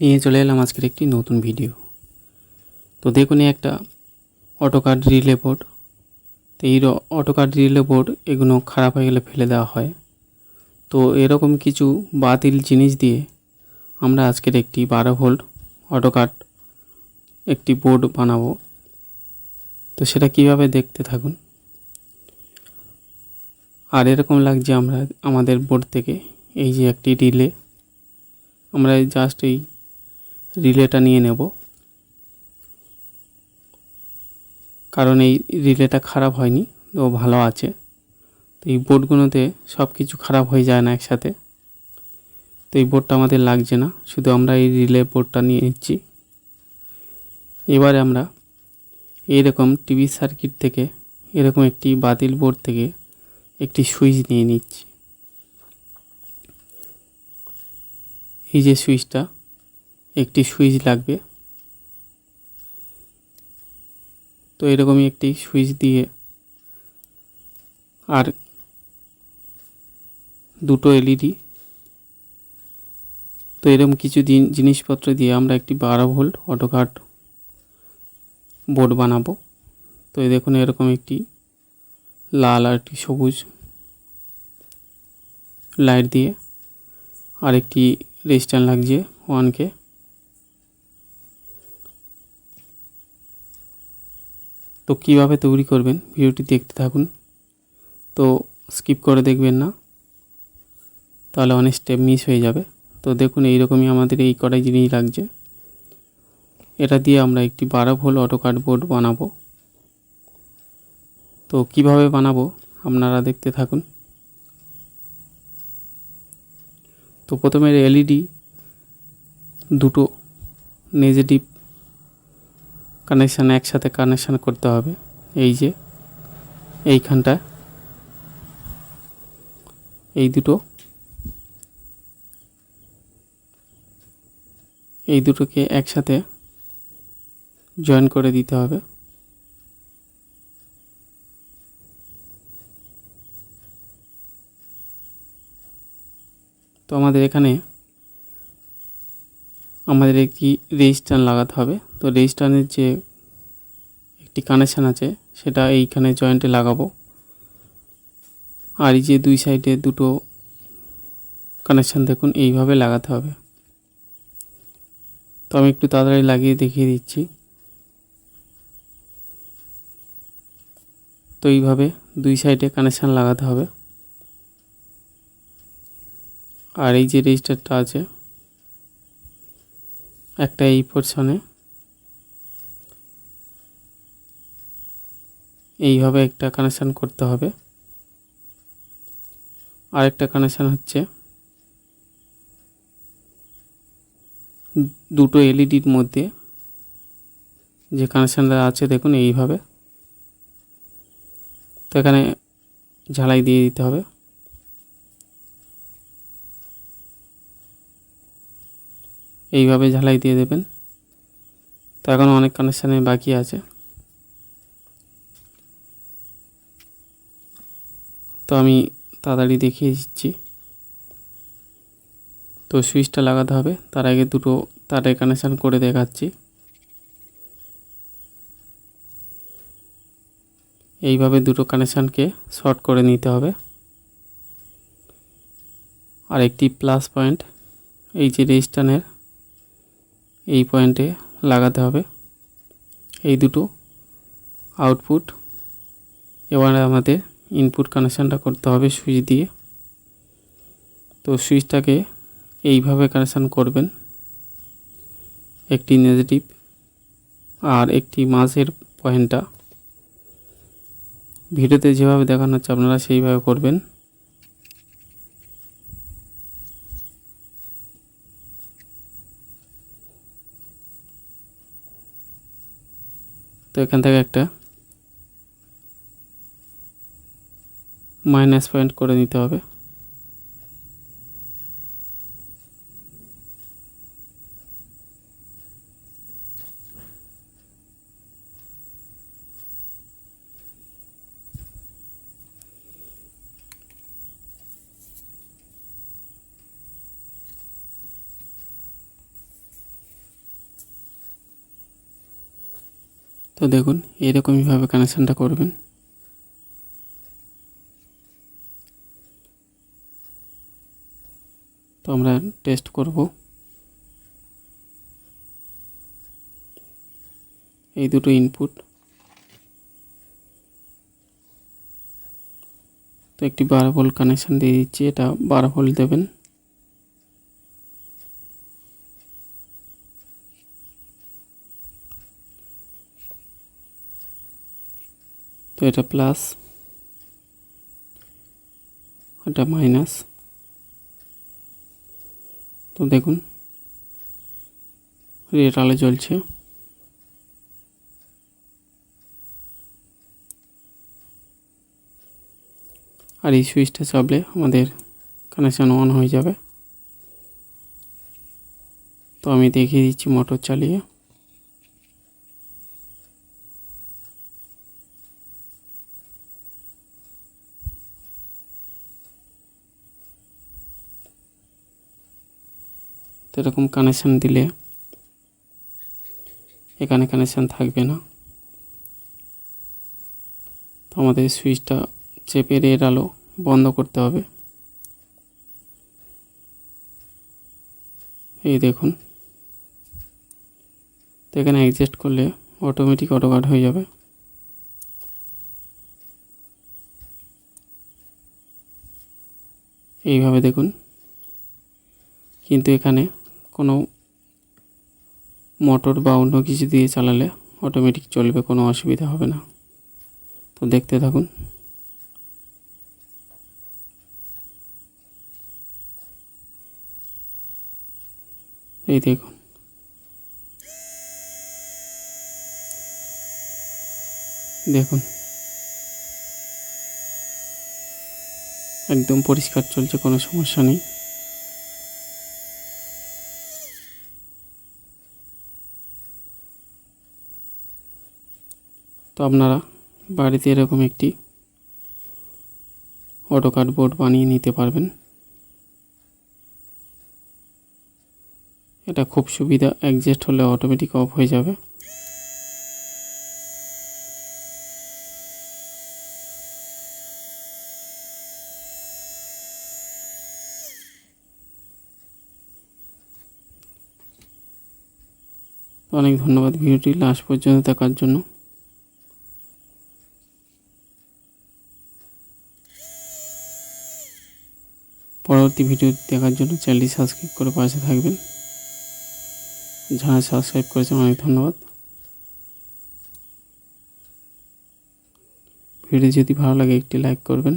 নিয়ে চলে এলাম আজকের একটি নতুন ভিডিও তো দেখুন একটা অটোকার রিলে বোর্ড তো এই অটোকার রিলে বোর্ড এগুলো খারাপ হয়ে গেলে ফেলে দেওয়া হয়। তো এরকম কিছু বাতিল জিনিস দিয়ে আমরা আজকের একটি বারো ভোল্ট অটোকাট একটি বোর্ড বানাবো। তো সেটা কীভাবে দেখতে থাকুন? আর এরকম লাগছে আমরা, আমাদের বোর্ড থেকে এই যে একটি রিলে আমরা জাস্ট এই রিলেটা নিয়ে নেব। কারণ এই রিলেটা খারাপ হয়নি তো ভালো আছে। তো এই বোর্ডগুলোতে সব কিছু খারাপ হয়ে যায় না একসাথে। তো এই বোর্ডটা আমাদের লাগছে না, শুধু আমরা এই রিলে বোর্ডটা নিয়ে নিচ্ছি। এবারে আমরা এইরকম টিভি সার্কিট থেকে, এরকম একটি বাতিল বোর্ড থেকে একটি সুইচ নিয়ে নিচ্ছি। এই যে সুইচটা একটি সুইচ লাগবে। তো এরকমই একটি সুইচ দিয়ে আর দুটো এলইডি। তো এরকম কিছু দিন, জিনিসপত্র দিয়ে আমরা একটি বারো ভোল্ট অটোকাট বোর্ড বানাবো। তো দেখুন এরকম একটি লাল আর একটি সবুজ লাইট দিয়ে আর একটি রেজিস্ট্যান্ট লাগছে ওয়ানকে তো কীভাবে তৈরি করবেন? ভিডিওটি দেখতে থাকুন। তো স্কিপ করে দেখবেন না। তাহলে অনেক স্টেপ মিস হয়ে যাবে। তো দেখুন, এইরকমই আমাদের এই কটাই জিনিস লাগছে। এটা দিয়ে আমরা একটি বারো ভোল অটো বোর্ড বানাবো। তো কীভাবে বানাবো আপনারা দেখতে থাকুন। তো প্রথমে এলইডি দুটো নেগেটিভ কানেকশান একসাথে কানেকশান করতে হবে। এই যে, এইখানটা, এই দুটো, এই দুটোকে একসাথে জয়েন করে দিতে হবে। তো আমাদের এখানে আমাদের একটি রেজিস্টার লাগাতে হবে। তো রেজিস্টারের যে একটি কানেকশান আছে, সেটা এইখানে জয়েন্টে লাগাবো। আর এই যে দুই সাইডে দুটো কানেকশান দেখুন, এইভাবে লাগাতে হবে। তো আমি একটু তাড়াতাড়ি লাগিয়ে দেখিয়ে দিচ্ছি। তো এইভাবে দুই সাইডে কানেকশান লাগাতে হবে। আর এই যে রেজিস্টারটা আছে একটা এই পোর্শনে এইভাবে একটা কানেকশান করতে হবে। আরেকটা কানেকশান হচ্ছে দুটো এলইডির মধ্যে যে কানেকশানটা আছে, দেখুন এইভাবে। তো এখানে ঝালাই দিয়ে দিতে হবে। এইভাবে ঝালাই দিয়ে দেবেন। তো এখন অনেক কানেকশানে বাকি আছে। তো আমি তাড়াতাড়ি দেখিয়ে দিচ্ছি। তো সুইচটা লাগাতে হবে। তার আগে দুটো তারে কানেকশান করে দেখাচ্ছি। এইভাবে দুটো কানেকশানকে শর্ট করে নিতে হবে। আর একটি প্লাস পয়েন্ট এই যে রেজিস্টানের এই পয়েন্টে লাগাতে হবে। এই দুটো আউটপুট এবারে আমাদের ইনপুট কানেকশানটা করতে হবে সুইচ দিয়ে। তো সুইচটাকে এইভাবে কানেকশান করবেন। একটি নেগেটিভ আর একটি মাঝের পয়েন্টটা ভিডিওতে যেভাবে দেখানো হচ্ছে আপনারা সেইভাবে করবেন। তো এখান থেকে একটা মাইনাস পয়েন্ট করে নিতে হবে। দেখুন এরকমইভাবে কানেকশানটা করবেন। তো আমরা টেস্ট করব। এই দুটো ইনপুট তো একটি বারো ভোল্ট কানেকশান দিয়ে দিচ্ছি, এটা বারো ভোল্ট দেবেন। এটা প্লাস এটা মাইনাস তো দেখুন রেড আলো জ্বলছে আর এই সুইচটা চাপলে আমাদের কানেকশান অন হয়ে যাবে। তো আমি দেখিয়ে দিচ্ছি মোটর চালিয়ে। তো এরকম কানেকশান দিলে এখানে কানেকশান থাকবে না। তো আমাদের সুইচটা চেপে রেড আলো বন্ধ করতে হবে। এই দেখুন। তো এখানে অ্যাডজাস্ট করলে অটোমেটিক অটো হয়ে যাবে। এইভাবে দেখুন। কিন্তু এখানে কোনো মোটর বা অন্য কিছু দিয়ে চালালে অটোমেটিক চলবে, কোনো অসুবিধা হবে না। তো দেখতে থাকুন। এই দেখুন। দেখুন। একদম পরিষ্কার চলছে, কোনো সমস্যা নেই। তো আপনারা বাড়িতে এরকম একটি অটোকাট বোর্ড বানিয়ে নিতে পারবেন। এটা খুব সুবিধা অ্যাডজাস্ট হলে অটোমেটিক অফ হয়ে যাবে। অনেক ধন্যবাদ ভিডিওটি লাস্ট পর্যন্ত দেখার জন্য। পরবর্তী ভিডিও দেখার জন্য চ্যানেলটি সাবস্ক্রাইব করে পাশে থাকবেন। যারা সাবস্ক্রাইব করেছেন, অনেক ধন্যবাদ। ভিডিও যদি ভালো লাগে, একটি লাইক করবেন।